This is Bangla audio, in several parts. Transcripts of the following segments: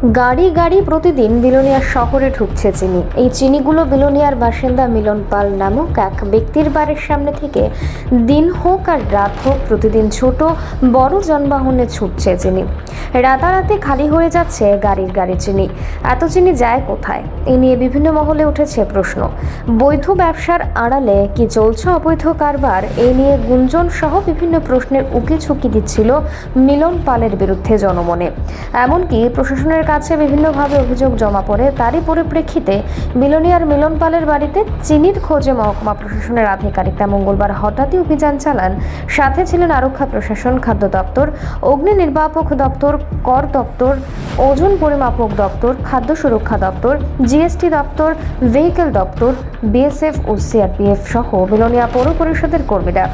গাড়ি গাড়ি প্রতিদিন বিলোনিয়ার শহরে ঢুকছে চিনি। এই চিনিগুলো বিলোনিয়ার বাসিন্দা মিলন পাল নামক এক ব্যক্তির বাড়ির সামনে থেকে দিন হোক আর রাত হোক প্রতিদিন ছোট, বড় যানবাহনে ছুটছে চিনি। রাতারাতি খালি হয়ে যাচ্ছে গাড়ির গাড়ি চিনি। এত চিনি যায় কোথায়? এই নিয়ে বিভিন্ন মহলে উঠেছে প্রশ্ন। বৈধ ব্যবসার আড়ালে কি চলছে অবৈধ কারবার? এই নিয়ে গুঞ্জন সহ বিভিন্ন প্রশ্নের উকি ঝুঁকি দিচ্ছিল মিলন পালের বিরুদ্ধে জনমনে। এমনকি প্রশাসনের কাছে বিভিন্নভাবে অভিযোগ জমা পড়ে, তারই পরিপ্রেক্ষিতে বিলোনিয়ার মিলন পালের বাড়িতে চিনির খোঁজে মহকুমা প্রশাসনের আধিকারিকরা মঙ্গলবার হঠাৎই অভিযান চালান। সাথে ছিলেন আরক্ষা প্রশাসন, খাদ্য দপ্তর, অগ্নি নির্বাপক দপ্তর, কর দপ্তর ওজন পরিমাপক দপ্তর, খাদ্য সুরক্ষা দপ্তর, জিএসটি দপ্তর, ভেহিকেল দপ্তর, বিএসএফ ও সিআরপিএফ সহ বিলোনিয়া পৌর পরিষদের কর্মীরা।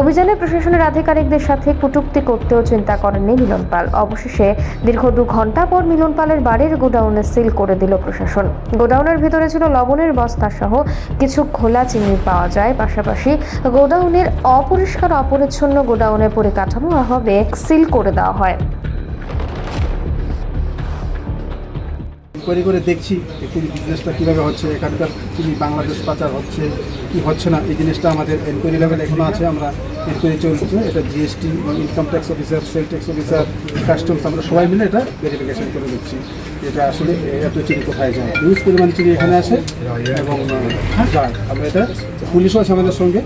অভিযানে প্রশাসনের আধিকারিকদের সাথে কটূক্তি করতেও চিন্তা করেননি মিলন পাল। অবশেষে দীর্ঘ দু ঘণ্টা পর মিলন পালের বাড়ির গোডাউনে সিল করে দিল প্রশাসন। গোডাউনের ভিতরে ছিল লবণের বস্তা সহ কিছু খোলা চিনি পাওয়া যায়। পাশাপাশি গোডাউনের অপরিষ্কার অপরিচ্ছন্ন গোডাউনের পরিকাঠামো হবে সিল করে দেওয়া হয়। ইনকোয়ারি করে দেখছি একটু বিজনেসটা কীভাবে হচ্ছে, এখানকার চিনি বাংলাদেশ পাচার হচ্ছে, কি হচ্ছে না, এই জিনিসটা আমাদের এনকোয়ারি লেভেল এখনও আছে, আমরা এনকোয়ারি চলছে, এটা GST income tax officer sale tax officer customs আমরা সবাই মিলে এটা ভেরিফিকেশন করে দিচ্ছি এটা আসলে এত চিনি কোথায় যায়। হিউজ পরিমাণ চিনি এখানে আসে এবং যায় আমরা এটা, পুলিশও আছে আমাদের সঙ্গে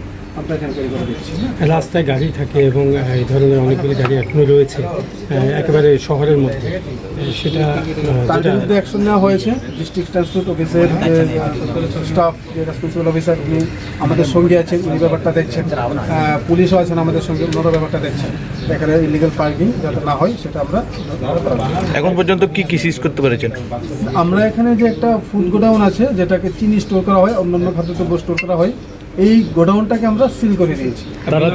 দিচ্ছি রাস্তায় গাড়ি থাকে এবং এই ধরনের অনেকগুলি গাড়ি এখনও রয়েছে একেবারে শহরের মধ্যে। সেটা তার বিরুদ্ধে অ্যাকশন নেওয়া হয়েছে। ডিস্ট্রিক্ট ট্রান্সপোর্ট অফিসের স্টাফ যে রেসপন্সিবল অফিসার উনি আমাদের সঙ্গে আছেন উনি ব্যাপারটা দেখছেন। পুলিশও আছেন আমাদের সঙ্গে ওনারা ব্যাপারটা দেখছেন। এখানে ইলিগাল পার্কিং যাতে না হয় সেটা আমরা এখন পর্যন্ত কি কি সিজ করতে পেরেছেন? আমরা এখানে যে একটা ফুড গোডাউন আছে যেটাকে চিনি স্টোর করা হয় অন্যান্য খাদ্যদ্রব্য স্টোর করা হয় এই গোডাউনটাকে আমরা সিল করে দিয়েছি।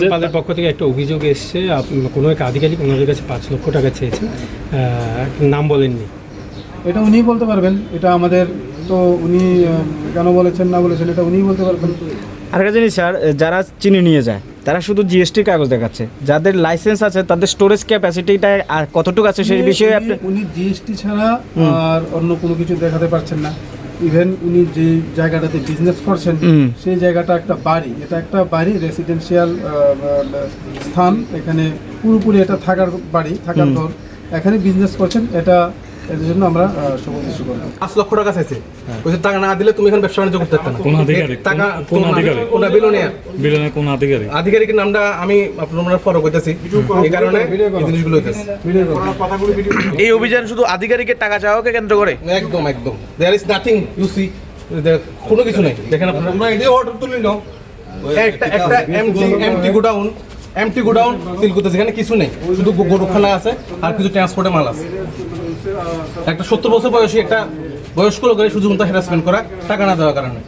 পালের পক্ষ থেকে একটা অভিযোগ এসছে কোনো এক আধিকারিক ওনাদের কাছে পাঁচ লক্ষ টাকা চেয়েছেন আহ, নাম বলেননি। এটা উনিই বলতে পারবেন এটা আমাদের তো উনি কেন বলেছেন না বলেছেন এটা উনিই বলতে পারবেন। আরেকটা জিনিস স্যার যারা চিনি নিয়ে যায় তারা শুধু জিএসটি কাগজ দেখাচ্ছে। যাদের লাইসেন্স আছে তাদের স্টোরেজ ক্যাপাসিটিটা আর কতটুকু আছে সেই বিষয়ে আপনি উনি- উনি জিএসটি ছাড়া আর অন্য কোনো কিছু দেখাতে পারছেন না। ইভেন উনি যে জায়গাটাতে বিজনেস করছেন সেই জায়গাটা একটা বাড়ি। এটা একটা বাড়ি রেসিডেন্সিয়াল স্থান। এখানে পুরোপুরি এটা থাকার বাড়ি থাকার ঘর। এখানে বিজনেস করছেন এটা এর জন্য আমরা আহ, সবুজ ইস্যু পাঁচ লক্ষ টাকা চাইছে। বলছে টাকা না দিলে তুমি এখানে ব্যবসা বাণিজ্য করতে পারবে না। কোন আধিকারিক? টাকা কোন- কোন আধিকারিক? কোনটা বিলোনিয়ার বিলনের কোন আধিকারিক? আধিকারিকের নামটা আমি আপনার ফলো করতেছি। এই কারণে এই জিনিসগুলো হইতেছে। এই অভিযান শুধু আধিকারিকের টাকা চাওয়াকে কেন্দ্র করে? একদম একদম। There is nothing you see কোনো কিছু নেই। দেখেন আপনারা। আমরা এই অর্ডার তুলি নাও। একটা একটা empty empty godown empty godown seal করতেছে। এখানে কিছু নেই। শুধু গরুখানা আছে আর কিছু ট্রান্সপোর্টে মাল আছে। একটা সত্তর বছর বয়সী একটা বয়স্ক লোকের শুধু হ্যারাসমেন্ট করা টাকা না দেওয়ার কারণে।